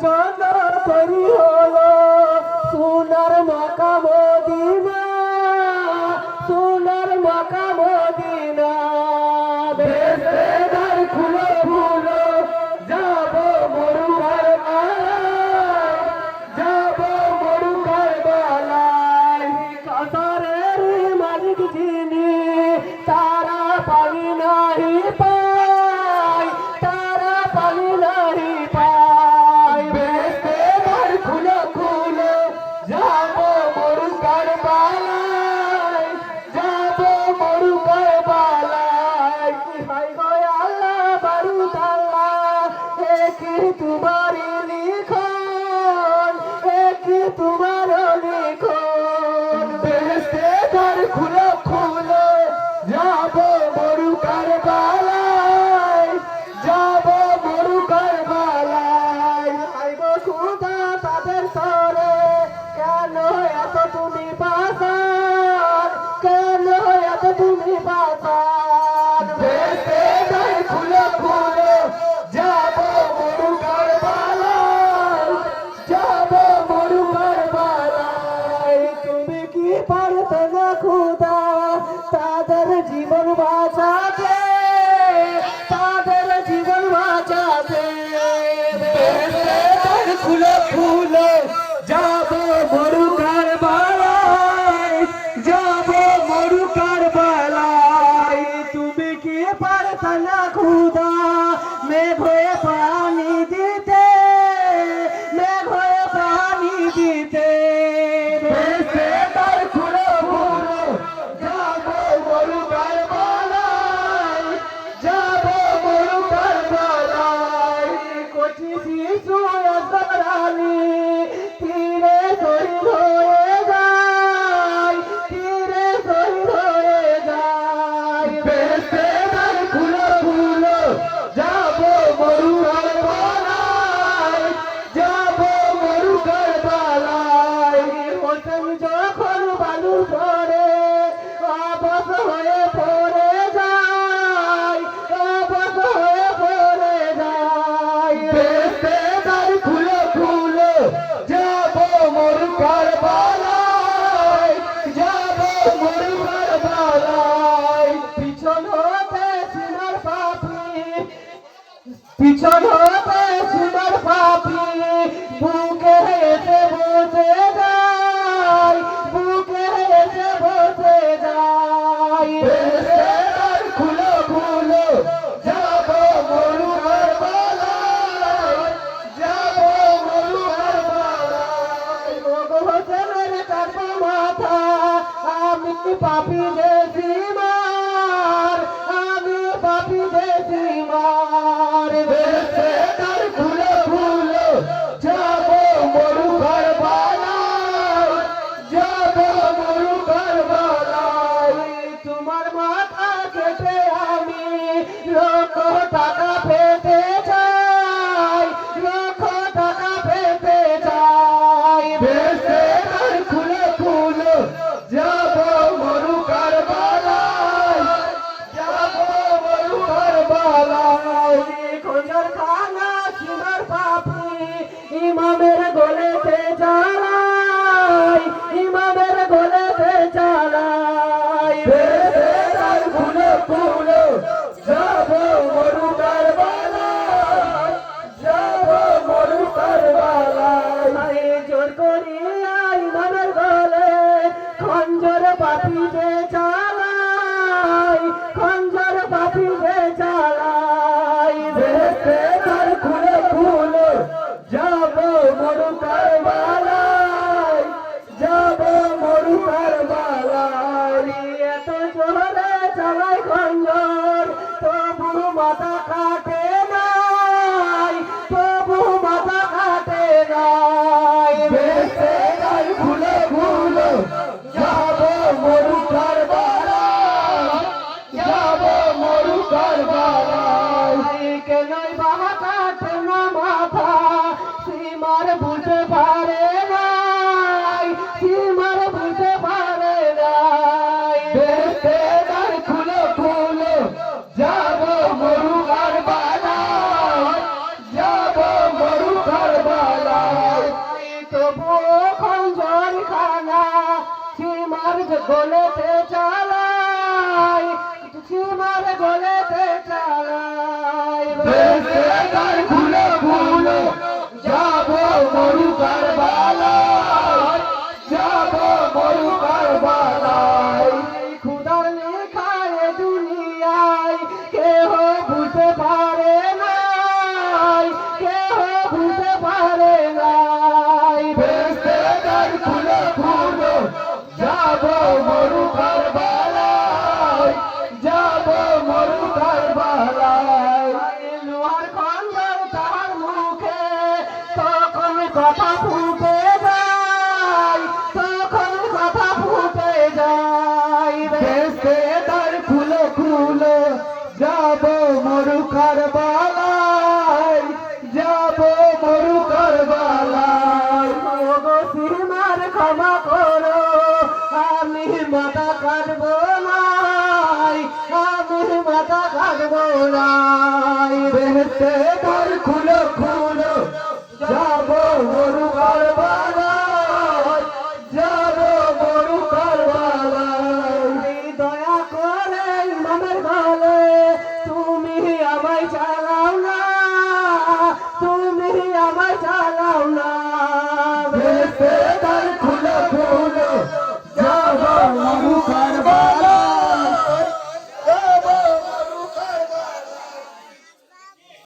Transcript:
জানা করিও কেন এত তুমি বাজার? কেন এত তুমি বাজার? ভেসে যাই ফুলে ফুলে, যাব মরুকার বালাই যাব মরুকার বালাই তুমি কি পারতে না খুদা? তাদের জীবন ¡Sí, soy a पापी के goles কথা ফুটে যায় তখন কথা ফুটে যায় তার খুলো খুলো যাব মরু কারবালায় যাব মরু কারবালায়। সিনেমার ক্ষমা করো আমি মাথা কাটবো আমি মাথা কাটবো না